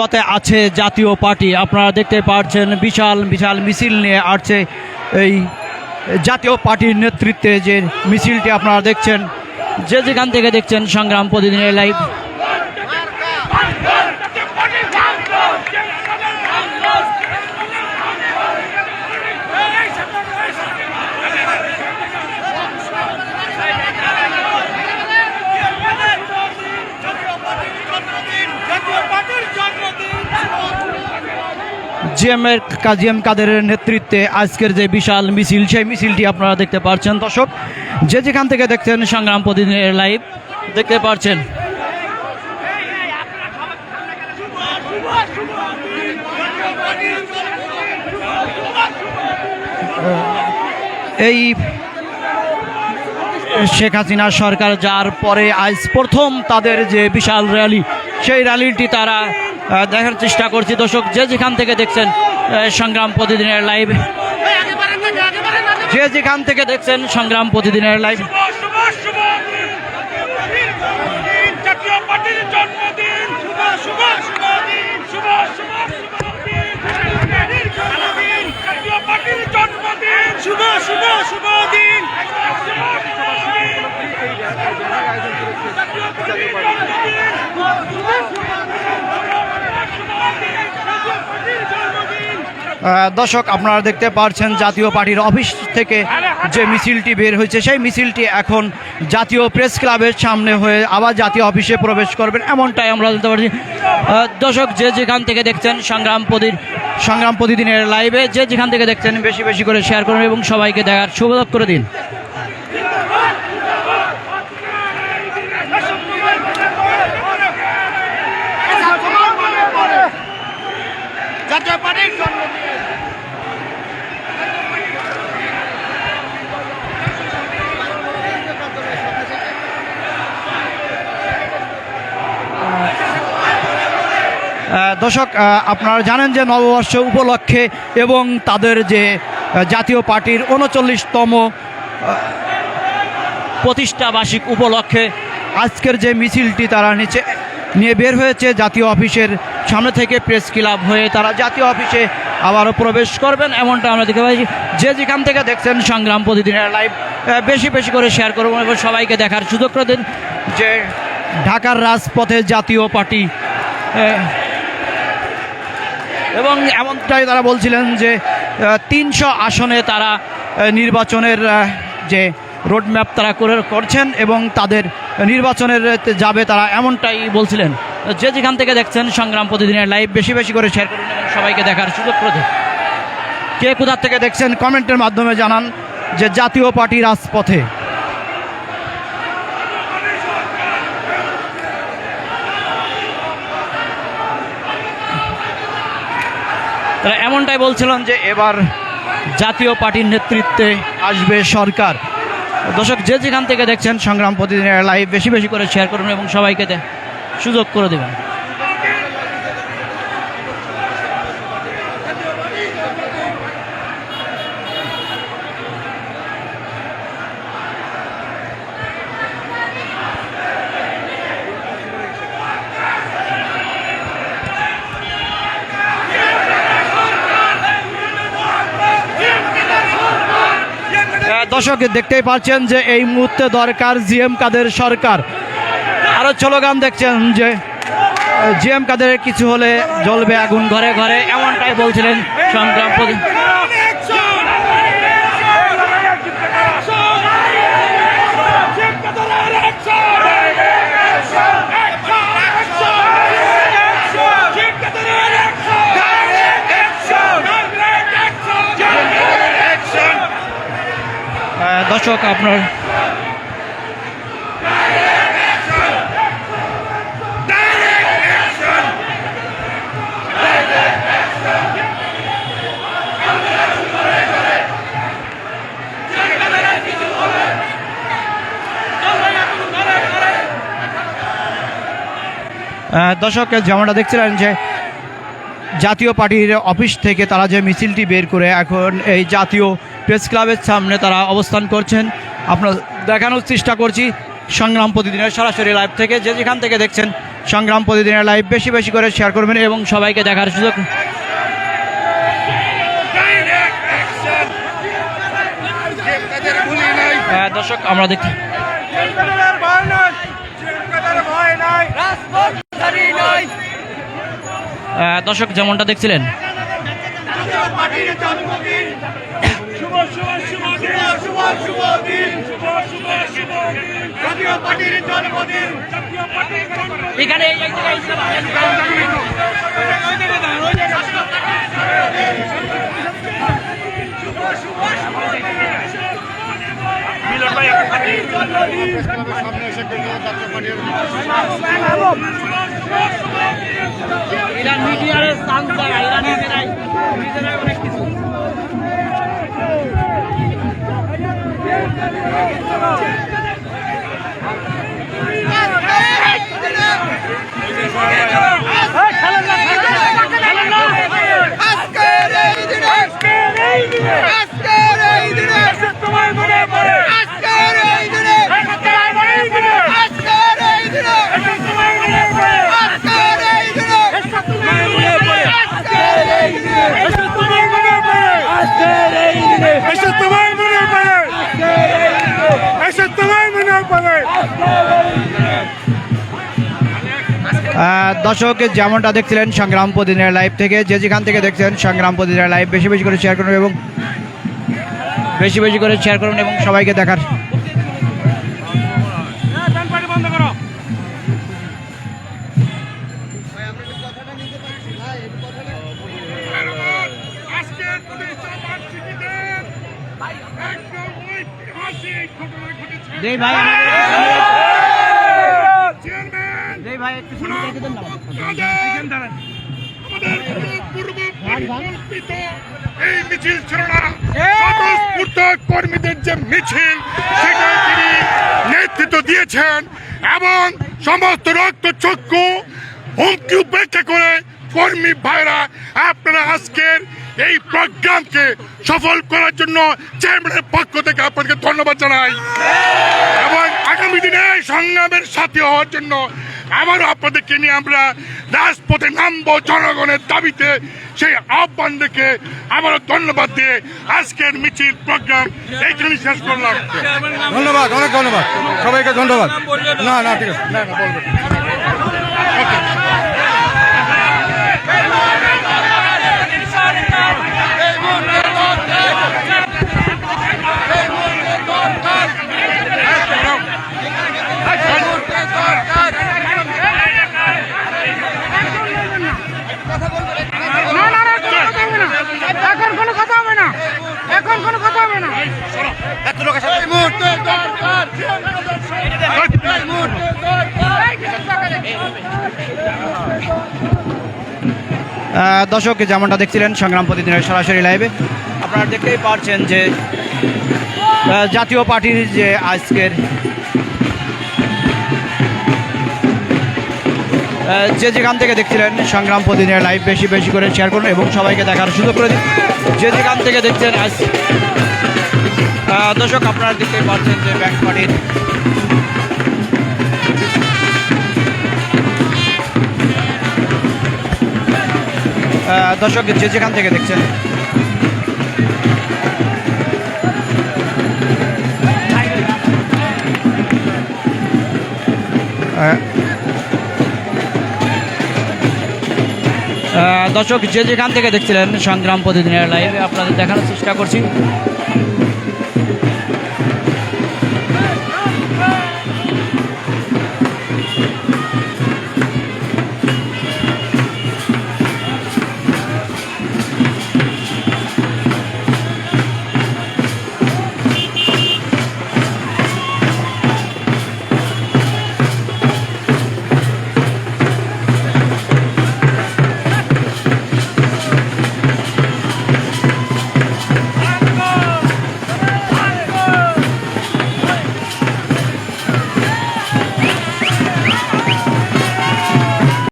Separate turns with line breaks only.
রাজপথে আছে জাতীয় পার্টি। আপনারা দেখতে পাচ্ছেন বিশাল বিশাল মিছিল নিয়ে আসছে এই জাতীয় পার্টির নেতৃত্বে যে মিছিলটি আপনারা দেখছেন, যে যেখান থেকে দেখছেন সংগ্রাম প্রতিদিনের লাইভ জিএম এর কাজিএম কাদেরের নেতৃত্বে আজকের যে বিশাল মিছিল, সেই মিছিলটি আপনারা দেখতে পাচ্ছেন দর্শক, যে যেখান থেকে দেখছেন সংগ্রাম প্রতিদিনের লাইভ, দেখতে পাচ্ছেন এই শেখ হাসিনা সরকার যার পরে আজ প্রথম তাদের যে বিশাল র্যালি, সেই র্যালিটি তারা দেখার চেষ্টা করছি। দর্শক যে যেখান থেকে দেখছেন সংগ্রাম প্রতিদিনের লাইভ যে যেখান থেকে দেখছেন সংগ্রাম প্রতিদিনের লাইভ দর্শক, আপনারা দেখতে পারছেন জাতীয় পার্টির অফিস থেকে যে মিছিলটি বের হয়েছে, সেই মিছিলটি এখন জাতীয় প্রেস ক্লাবের সামনে হয়ে আবার জাতীয় অফিসে প্রবেশ করবেন। এমনটাই আমরা জানতে পারছি। দর্শক, যে যেখান থেকে দেখছেন সংগ্রাম প্রতি সংগ্রাম প্রতিদিনের লাইভে যে যেখান থেকে দেখছেন, বেশি বেশি করে শেয়ার করুন এবং সবাইকে দেখার শুভ করে দিন
জাতীয় পার্টির জন্মদিন
আহ, দর্শক আপনারা জানেন যে নববর্ষ উপলক্ষে এবং তাদের যে জাতীয় পার্টির উনচল্লিশতম প্রতিষ্ঠা বার্ষিক উপলক্ষে আজকের যে মিছিলটি তারা নিচে নিয়ে বের হয়েছে, জাতীয় অফিসের সামনে থেকে প্রেস ক্লাব হয়ে তারা জাতীয় অফিসে আবারও প্রবেশ করবেন। এমনটা আমরা দেখতে পাচ্ছি। যে যেখান থেকে দেখছেন সংগ্রাম প্রতিদিনের লাইভ বেশি বেশি করে শেয়ার করবেন এবং সবাইকে দেখার সুযোগ করে দিন যে ঢাকার রাজপথে জাতীয় পার্টি এবং এমনটাই তারা বলছিলেন যে তিনশো আসনে তারা নির্বাচনের যে রোডম্যাপ তারা করে করছেন এবং তাদের নির্বাচনের যাবে তারা এমনটাই বলছিলেন। যে যেখান থেকে দেখছেন সংগ্রাম প্রতিদিনের লাইভ বেশি বেশি করে শেয়ার করুন এবং সবাইকে দেখার সুযোগ করে কে কোথার থেকে দেখছেন কমেন্টের মাধ্যমে জানান যে জাতীয় পার্টি রাজপথে। তারা এমনটাই বলছিলেন যে এবার জাতীয় পার্টির নেতৃত্বে আসবে সরকার। দর্শক, যে যেখান থেকে দেখছেন সংগ্রাম প্রতিদিনের লাইভ বেশি বেশি করে শেয়ার করুন এবং সবাইকে সুযোগ করে দেবেন। দর্শক দেখতেই পাচ্ছেন যে এই মুহূর্তে দরকার জিএম কাদের সরকার। আরও স্লোগান দেখছেন যে, জিএম কাদের কিছু হলে জ্বলবে আগুন ঘরে ঘরে, এমনটাই বলছিলেন সংগ্রাম দর্শক আপনার দর্শক যেমনটা দেখছিলেন যে জাতীয় পার্টির অফিস থেকে তারা যে মিছিলটি বের করে এখন এই জাতীয় প্রেস ক্লাবের সামনে তারা অবস্থান করছেন। আপনার দেখানোর চেষ্টা করছি সংগ্রাম প্রতিদিনের সরাসরি লাইভ থেকে। যে যেখান থেকে দেখছেন সংগ্রাম প্রতিদিনের লাইভ বেশি বেশি করে শেয়ার করবেন এবং সবাইকে দেখার সুযোগ। আহ, দর্শক আমরা দেখতে দর্শক যেমনটা দেখছিলেন।
শুভ
এরা মিডিয়ার স্থান জায়গা দর্শক যেমনটা দেখছিলেন সংগ্রাম প্রতিদিনের লাইভ থেকে যে যেখান থেকে দেখছেন সংগ্রাম প্রতিদিনের লাইভ বেশি বেশি করে শেয়ার করুন এবং বেশি বেশি করে শেয়ার করুন এবং সবাইকে দেখার।
বন্ধ এই মিছিল ছিল না। স্বতঃস্ফূর্ত কর্মীদের যে মিছিল সেটা তিনি নেতৃত্ব দিয়েছেন এবং সমস্ত রক্ত চক্ষু হুমকি উপেক্ষা করে কর্মী ভাইরা আপনারা আজকের এই প্রোগ্রামকে সফল করার জন্য চেয়ারম্যানের পক্ষ থেকে আপনাকে ধন্যবাদ জানাই। এবং আগামী দিনে সংগ্রামের সাথী হওয়ার জন্য আবারও আপনাদেরকে নিয়ে আমরা রাজপথে নামব জনগণের দাবিতে। সেই আহ্বান দেখে আবারও ধন্যবাদ দিয়ে আজকের মিছিল প্রোগ্রাম এইখানে শেষ করলাম।
ধন্যবাদ, অনেক ধন্যবাদ। সবাইকে ধন্যবাদ। না না, ঠিক আছে।
দর্শক যেমনটা দেখছিলেন, সংগ্রাম প্রতিদিনের সরাসরি লাইভে আপনারা দেখতেই পারছেন যে জাতীয় পার্টির যে আজকের যে যেখান থেকে দেখছিলেন, সংগ্রাম প্রতিদিনের লাইভ বেশি বেশি করে শেয়ার করুন এবং সবাইকে দেখার সুযোগ করে দিন। যে যেখান থেকে দেখছেন আজ দর্শক, আপনারা দেখতেই পাচ্ছেন যে ব্যাংক পার্টির দর্শক যে যেখান থেকে দেখছেন। দর্শক যে যেখান থেকে দেখছিলেন সংগ্রাম প্রতিদিনের লাইভে আপনাদের দেখানোর চেষ্টা করছি।